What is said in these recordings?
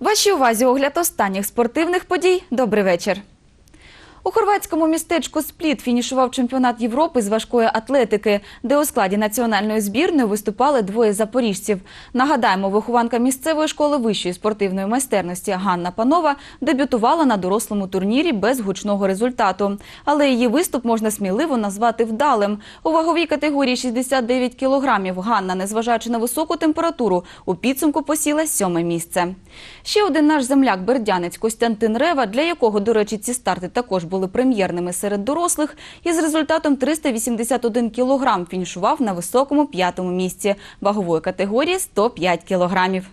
Вашій увазі огляд останніх спортивних подій. Добрий вечір. У хорватському містечку Спліт фінішував чемпіонат Європи з важкої атлетики, де у складі національної збірної виступали двоє запоріжців. Нагадаємо, вихованка місцевої школи вищої спортивної майстерності Ганна Панова дебютувала на дорослому турнірі без гучного результату. Але її виступ можна сміливо назвати вдалим. У ваговій категорії 69 кілограмів Ганна, незважаючи на високу температуру, у підсумку посіла сьоме місце. Ще один наш земляк бердянець Костянтин Рева, для якого, до речі, ці старти також були прем'єрними серед дорослих, і з результатом 381 кілограм фінішував на високому п'ятому місці вагової категорії 105 кілограмів.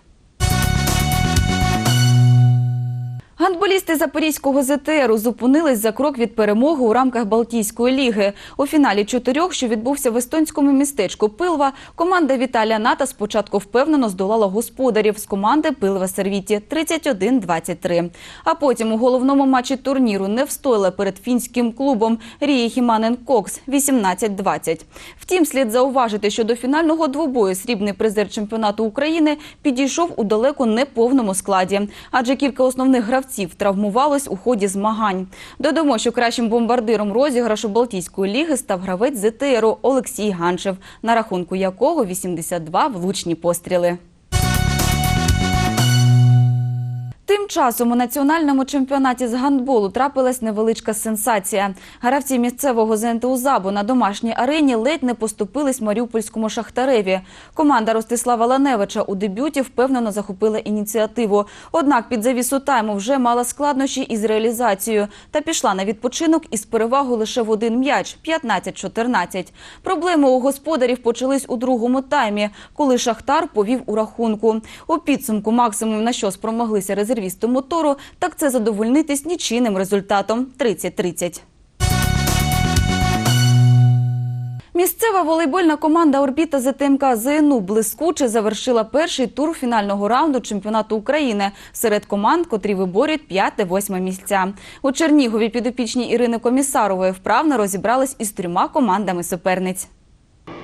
Гандболісти Запорізького ЗТРу зупинились за крок від перемоги у рамках Балтійської ліги. У фіналі чотирьох, що відбувся в естонському містечку Пилва, команда Віталія Ната спочатку впевнено здолала господарів з команди Пилва Сервіті 31-23. А потім у головному матчі турніру не встояла перед фінським клубом Рії Хіманен Кокс 18-20. Втім, слід зауважити, що до фінального двобою срібний призер чемпіонату України підійшов у далеко неповному складі, адже кілька основних гравців травмувалось у ході змагань. Додамо, що кращим бомбардиром розіграшу Балтійської ліги став гравець ЗТРу Олексій Ганчев, на рахунку якого 82 влучні постріли. Тим часом у національному чемпіонаті з гандболу трапилась невеличка сенсація. Гравці місцевого ЗНТУ «Забу» на домашній арені ледь не поступились Маріупольському Шахтареві. Команда Ростислава Ланевича у дебюті впевнено захопила ініціативу. Однак під завісу тайму вже мала складнощі із реалізацією та пішла на відпочинок із перевагою лише в один м'яч – 15-14. Проблеми у господарів почались у другому таймі, коли Шахтар повів у рахунку. У підсумку максимум на що спромоглися резервісти мотору, так це задовольнитись нічийним результатом 30-30. Місцева волейбольна команда «Орбіта» ЗТМК ЗНУ блискуче завершила перший тур фінального раунду чемпіонату України серед команд, котрі виборюють п'яте-восьме місця. У Чернігові підопічні Ірини Комісарової вправно розібрались із трьома командами суперниць.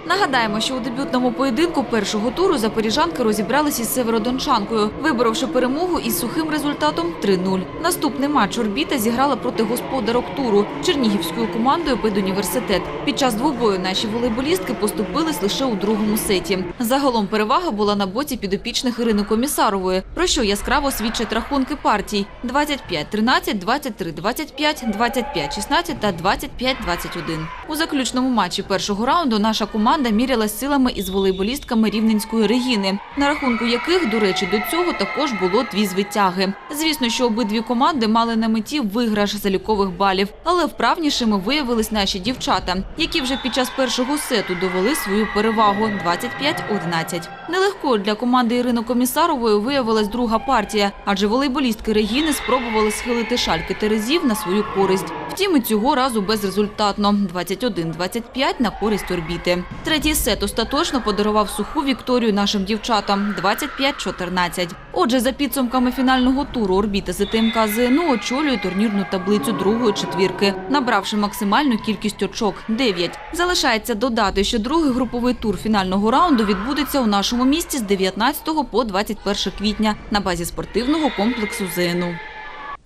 Нагадаємо, що у дебютному поєдинку першого туру запоріжанки розібралися із северодончанкою, виборовши перемогу із сухим результатом 3-0. Наступний матч «Орбіта» зіграла проти господарок туру чернігівською командою «Педуніверситет». Під час двобою наші волейболістки поступились лише у другому сеті. Загалом перевага була на боці підопічних Ірини Комісарової, про що яскраво свідчать рахунки партій – 25-13, 23-25, 25-16 та 25-21. У заключному матчі першого раунду наша команда мірялась силами із волейболістками Рівненської Регіни, на рахунку яких, до речі, до цього також було дві звитяги. Звісно, що обидві команди мали на меті виграш залікових балів, але вправнішими виявились наші дівчата, які вже під час першого сету довели свою перевагу 25-11. Нелегкою для команди Ірини Комісарової виявилась друга партія, адже волейболістки Регіни спробували схилити шальки Терезів на свою користь. Втім, і цього разу безрезультатно – 21-25 на користь орбіти. Третій сет остаточно подарував суху вікторію нашим дівчатам – 25-14. Отже, за підсумками фінального туру орбіта ЗТМК ЗНУ очолює турнірну таблицю другої четвірки, набравши максимальну кількість очок – 9. Залишається додати, що другий груповий тур фінального раунду відбудеться у нашому місті з 19 по 21 квітня на базі спортивного комплексу ЗНУ.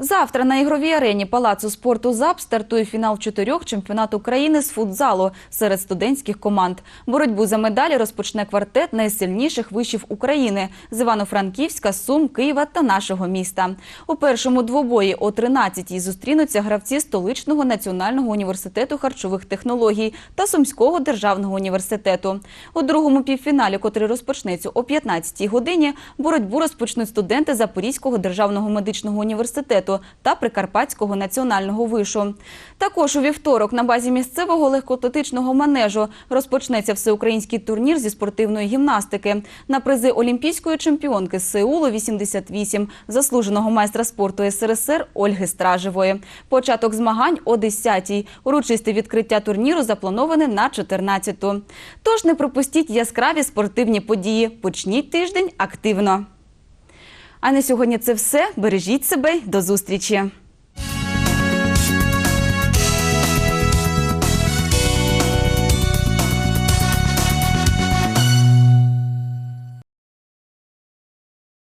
Завтра на ігровій арені Палацу спорту ЗАП стартує фінал чотирьох чемпіонату України з футзалу серед студентських команд. Боротьбу за медалі розпочне квартет найсильніших вишів України з Івано-Франківська, Сум, Києва та нашого міста. У першому двобої о 13-й зустрінуться гравці столичного національного університету харчових технологій та Сумського державного університету. У другому півфіналі, котрий розпочнеться о 15-й годині, боротьбу розпочнуть студенти Запорізького державного медичного університету та Прикарпатського національного вишу. Також у вівторок на базі місцевого легкоатлетичного манежу розпочнеться всеукраїнський турнір зі спортивної гімнастики на призи олімпійської чемпіонки з Сеулу 88, заслуженого майстра спорту СРСР Ольги Стражевої. Початок змагань о 10-й. Урочисте відкриття турніру заплановане на 14-ту. Тож не пропустіть яскраві спортивні події. Почніть тиждень активно. А на сьогодні це все. Бережіть себе до зустрічі.